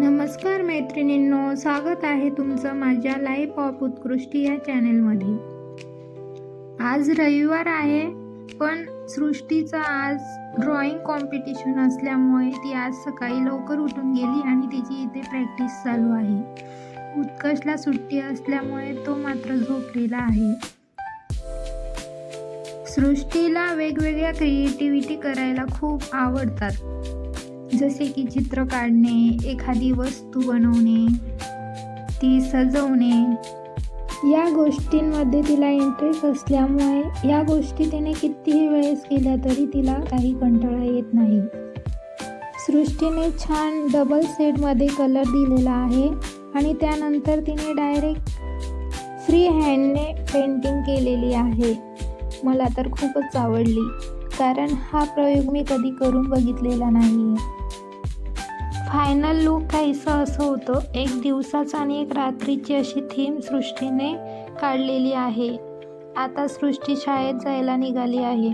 नमस्कार मैत्रिणींनो स्वागत आहे तुमचं माझ्या लाईफ ऑफ उत्कृष्टी या चॅनेलमध्ये आज रविवार आहे पण सृष्टीचं आज ड्रॉइंग कॉम्पिटिशन असल्यामुळे ती आज सकाळी लवकर उठून गेली आणि तिची इथे प्रॅक्टिस चालू आहे. उत्कर्षला सुट्टी असल्यामुळे तो मात्र झोपलेला आहे. सृष्टीला वेगवेगळ्या क्रिएटिव्हिटी करायला खूप आवडतात. जसे की चित्र काढणे एखादी वस्तू बनवणे ती सजवणे. या गोष्टींमध्ये तिला इंटरेस्ट असल्यामुळे या गोष्टी तिने कितीही वेळेस केल्या तरी तिला काही कंटाळा येत नाही. सृष्टीने छान डबल सेटमध्ये कलर दिलेला आहे आणि त्यानंतर तिने डायरेक्ट फ्री हँडने पेंटिंग केलेली आहे. मला तर खूपच आवडली कारण हा प्रयोग मी कधी करून बघितलेला नाही आहे फायनल लुक काहीसं असं होतं एक दिवसाचं आणि एक रात्रीची अशी थीम सृष्टीने काढलेली आहे. आता सृष्टी शाळेत जायला निघाली आहे.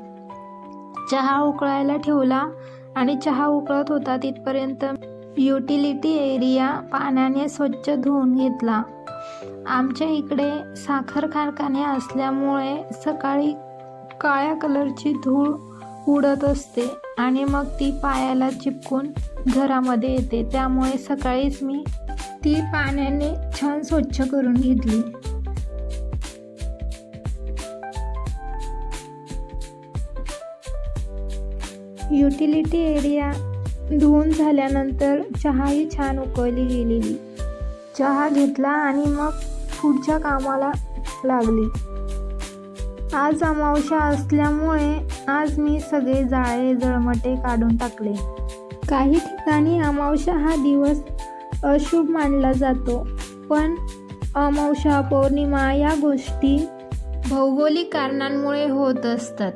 चहा उकळायला ठेवला आणि चहा उकळत होता तिथपर्यंत युटिलिटी एरिया पाण्याने स्वच्छ धुवून घेतला. आमच्या इकडे साखर कारखाने असल्यामुळे सकाळी काळ्या कलरची धूळ उडत असते आणि मग ती पायाला चिपकून घरामध्ये येते. त्यामुळे सकाळीच मी ती पाण्याने छान स्वच्छ करून घेतली. युटिलिटी एरिया धुवून झाल्यानंतर चहाही छान उकळली गेलेली. चहा घेतला आणि मग पुढच्या कामाला लागली. आज अमावस्या असल्यामुळे आज मी सगळे जाळे जळमटे काढून टाकले. काही ठिकाणी अमावस्या हा दिवस अशुभ मानला जातो पण अमावस्या पौर्णिमा या गोष्टी भौगोलिक कारणांमुळे होत असतात.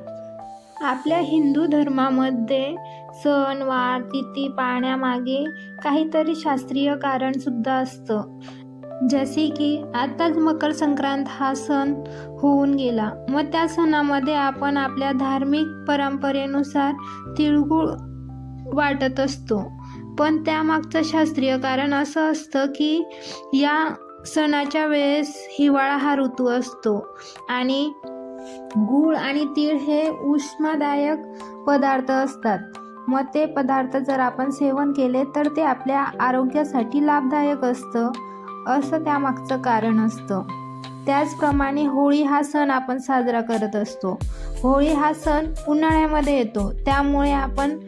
आपल्या हिंदू धर्मामध्ये सण वार तिथी पाहण्यामागे काहीतरी शास्त्रीय कारणसुद्धा असतं. जसे की आताच मकर संक्रांत हा सण होऊन गेला. मग त्या सणामध्ये आपण आपल्या धार्मिक परंपरेनुसार तिळगुळ वाटत असतो. पण त्यामागचं शास्त्रीय कारण असं असतं की या सणाच्या वेळेस हिवाळा हा ऋतू असतो. आणि गूळ आणि तीळ हे उष्मादायक पदार्थ असतात. मग ते पदार्थ जर आपण सेवन केले तर ते आपल्या आरोग्यासाठी लाभदायक असतं. असं त्यामागचं कारण असतं. त्याचप्रमाणे होळी हा सण आपण साजरा करत असतो. होळी हा सण उन्हाळ्यामध्ये येतो. त्यामुळे आपण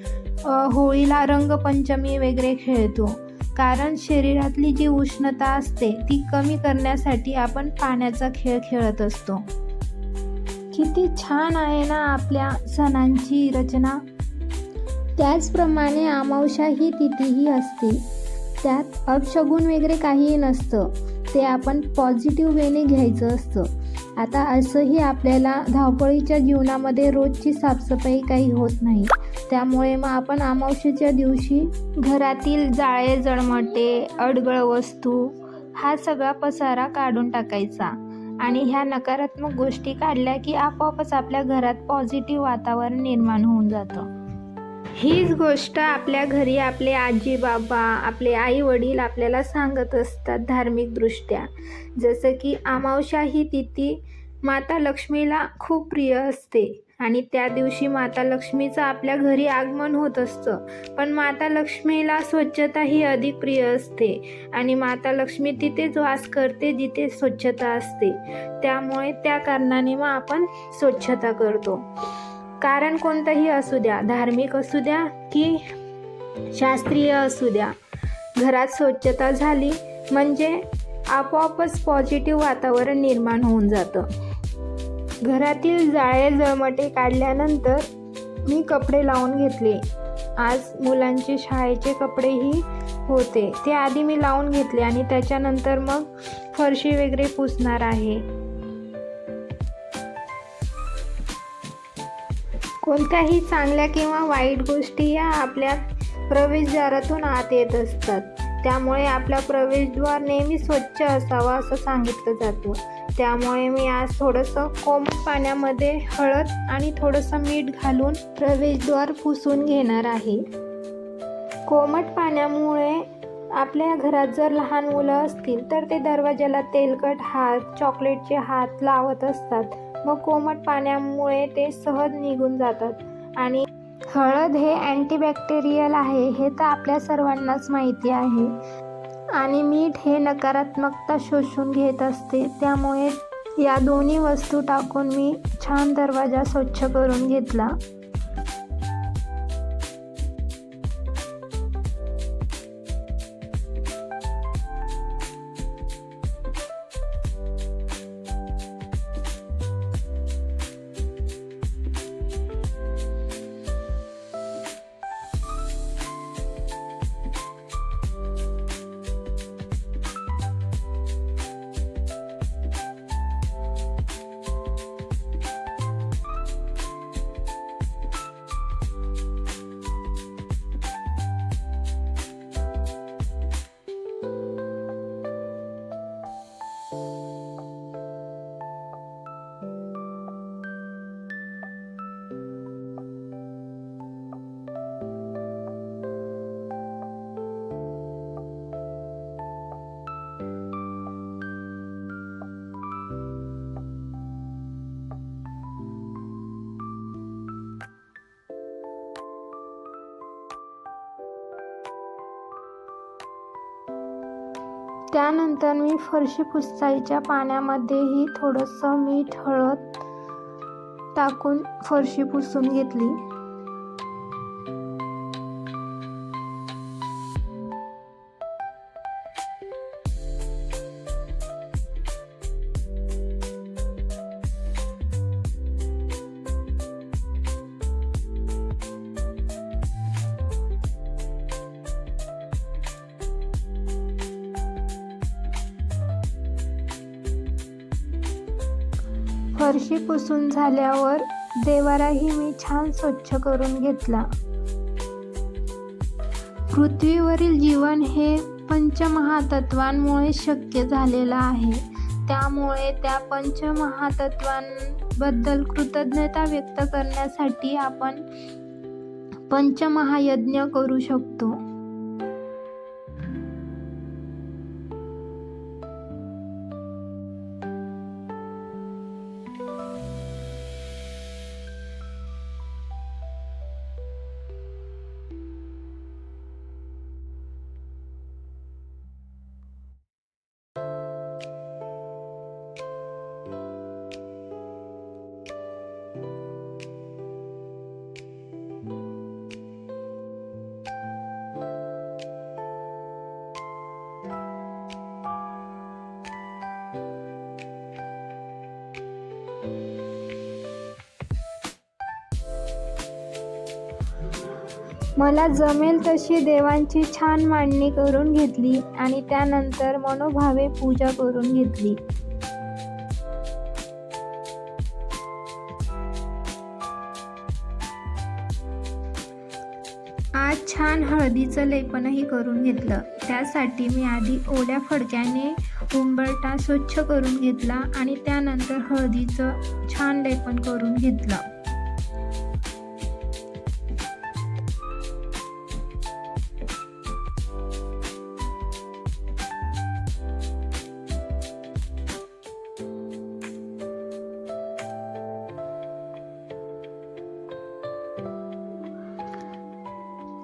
होळीला रंगपंचमी वगैरे खेळतो. कारण शरीरातली जी उष्णता असते ती कमी करण्यासाठी आपण पाण्याचा खेळ खेळत असतो. किती छान आहे ना आपल्या सणांची रचना. त्याचप्रमाणे अमावशा ही तिथीही असते. त्यात अपशगुन वगैरे काहीही नसतं. ते आपण पॉझिटिव्ह वेने घ्यायचं असतं. आता असंही आपल्याला धावपळीच्या जीवनामध्ये रोजची साफसफाई काही होत नाही. त्यामुळे मग आपण अमावस्येच्या दिवशी घरातील जाळे जळमटे अडगळ वस्तू हा सगळा पसारा काढून टाकायचा. आणि ह्या नकारात्मक गोष्टी काढल्या की आपोआपच आपल्या घरात पॉझिटिव्ह वातावरण निर्माण होऊन जातं. हीच गोष्ट आपल्या घरी आपले आजी बाबा आपले आई वडील आपल्याला सांगत असतात धार्मिकदृष्ट्या. जसं की अमावस्या ही तिथी माता लक्ष्मीला खूप प्रिय असते आणि त्या दिवशी माता लक्ष्मीचं आपल्या घरी आगमन होत असतं. पण माता लक्ष्मीला स्वच्छता ही अधिक प्रिय असते आणि माता लक्ष्मी तिथेच वास करते जिथे स्वच्छता असते. त्यामुळे त्या कारणाने मग आपण स्वच्छता करतो. कारण कोणतंही असू द्या धार्मिक असू द्या की शास्त्रीय असू द्या घरात स्वच्छता झाली म्हणजे आपोआपच पॉझिटिव्ह वातावरण निर्माण होऊन जातं. घरातील जाळे जळमटे काढल्यानंतर मी कपडे लावून घेतले. आज मुलांचे शाळेचे कपडेही होते. ते आधी मी लावून घेतले आणि त्याच्यानंतर मग फरशी वगैरे पुसणार आहे. कोणत्याही चांगल्या किंवा वाईट गोष्टी या आपल्या प्रवेशद्वारातून आत येत असतात. त्यामुळे आपला प्रवेशद्वार नेहमी स्वच्छ असावा असं सांगितलं जातं. त्यामुळे मी आज थोडंसं कोमट पाण्यामध्ये हळद आणि थोडंसं मीठ घालून प्रवेशद्वार पुसून घेणार आहे. कोमट पाण्यामुळे आपल्या घरात जर लहान मुलं असतील तर ते दरवाजाला तेलकट हात चॉकलेटचे हात लावत असतात. मग कोमट पाण्यामुळे ते सहज निघून जातात. आणि हळद हे अँटीबॅक्टेरियल आहे हे तर आपल्या सर्वांनाच माहिती आहे. आणि मीठ हे नकारात्मकता शोषून घेत असते. त्यामुळे या दोन्ही वस्तू टाकून मी छान दरवाजा स्वच्छ करून घेतला. त्यानंतर मी फरशी पुसायच्या पाण्यामध्येही थोडंसं मीठ हळद टाकून फरशी पुसून घेतली. फरशी पुसून झाल्यावर देवाराही मी छान स्वच्छ करून घेतला. पृथ्वीवरील जीवन हे पंचमहातत्वांमुळे शक्य झालेलं आहे. त्यामुळे त्या पंचमहातत्वांबद्दल कृतज्ञता व्यक्त करण्यासाठी आपण पंचमहायज्ञ करू शकतो. मला जमेल तशी देवांची छान मांडणी करून घेतली आणि त्यानंतर मनोभावे पूजा करून घेतली. छान हळदीचं लेपनही करून घेतलं. त्यासाठी मी आधी ओल्या फडक्याने उंबरटा स्वच्छ करून घेतला आणि त्यानंतर हळदीचं छान लेपन करून घेतलं.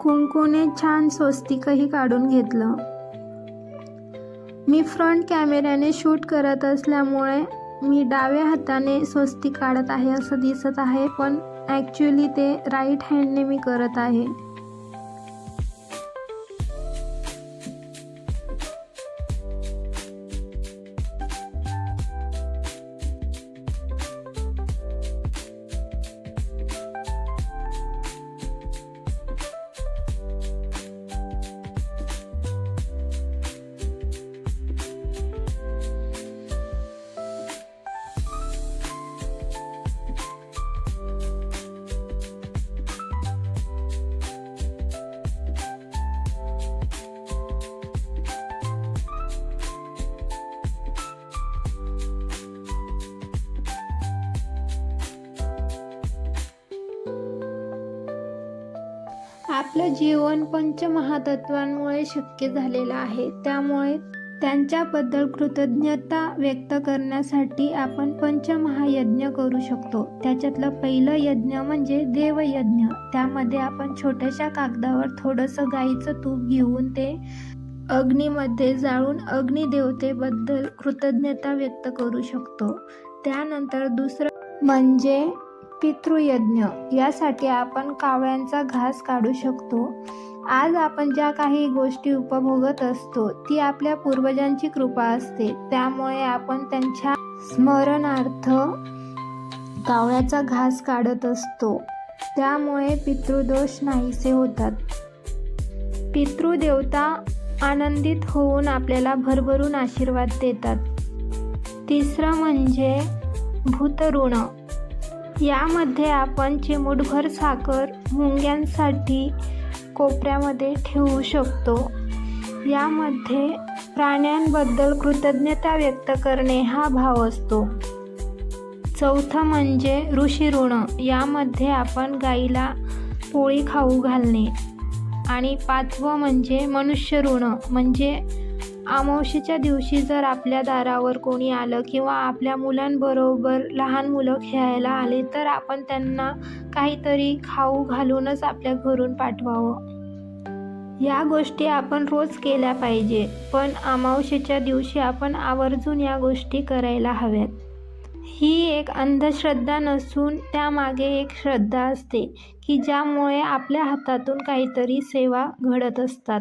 कुंकूने छान स्वस्तिकही काढून घेतलं. मी फ्रंट कॅमेऱ्याने शूट करत असल्यामुळे मी डाव्या हाताने स्वस्तिक काढत आहे असं दिसत आहे पण ॲक्च्युली ते राईट हँडने मी करत आहे. आपलं जीवन पंचमहातत्वांमुळे शक्य झालेलं आहे. त्यामुळे त्यांच्याबद्दल कृतज्ञता व्यक्त करण्यासाठी आपण पंचमहायज्ञ करू शकतो. त्याच्यातलं पहिलं यज्ञ म्हणजे देवयज्ञ. त्यामध्ये आपण छोट्याशा कागदावर थोडंसं गाईचं तूप घेऊन ते अग्नीमध्ये जाळून अग्निदेवतेबद्दल कृतज्ञता व्यक्त करू शकतो. त्यानंतर दुसरं म्हणजे पितृयज्ञ यासाठी आपण कावळ्यांचा घास काढू शकतो. आज आपण ज्या काही गोष्टी उपभोगत असतो ती आपल्या पूर्वजांची कृपा असते. त्यामुळे आपण त्यांच्या स्मरणार्थ कावळ्याचा घास काढत असतो. त्यामुळे पितृदोष नाहीसे होतात. पितृदेवता आनंदित होऊन आपल्याला भरभरून आशीर्वाद देतात. तिसरं म्हणजे भूतऋण. यामध्ये आपण चिमूटभर साखर मुंग्यांसाठी कोपऱ्यामध्ये ठेवू शकतो. यामध्ये प्राण्यांबद्दल कृतज्ञता व्यक्त करणे हा भाव असतो. चौथं म्हणजे ऋषी ऋण. यामध्ये आपण गाईला पोळी खाऊ घालणे. आणि पाचवं म्हणजे मनुष्य ऋण म्हणजे अमावस्येच्या दिवशी जर आपल्या दारावर कोणी आलं किंवा आपल्या मुलांबरोबर लहान मुलं खेळायला आले तर आपण त्यांना काहीतरी खाऊ घालूनच आपल्या घरून पाठवावं. या गोष्टी आपण रोज केल्या पाहिजे पण अमावस्येच्या दिवशी आपण आवर्जून या गोष्टी करायला हव्यात. ही एक अंधश्रद्धा नसून त्यामागे एक श्रद्धा असते की ज्यामुळे आपल्या हातातून काहीतरी सेवा घडत असतात.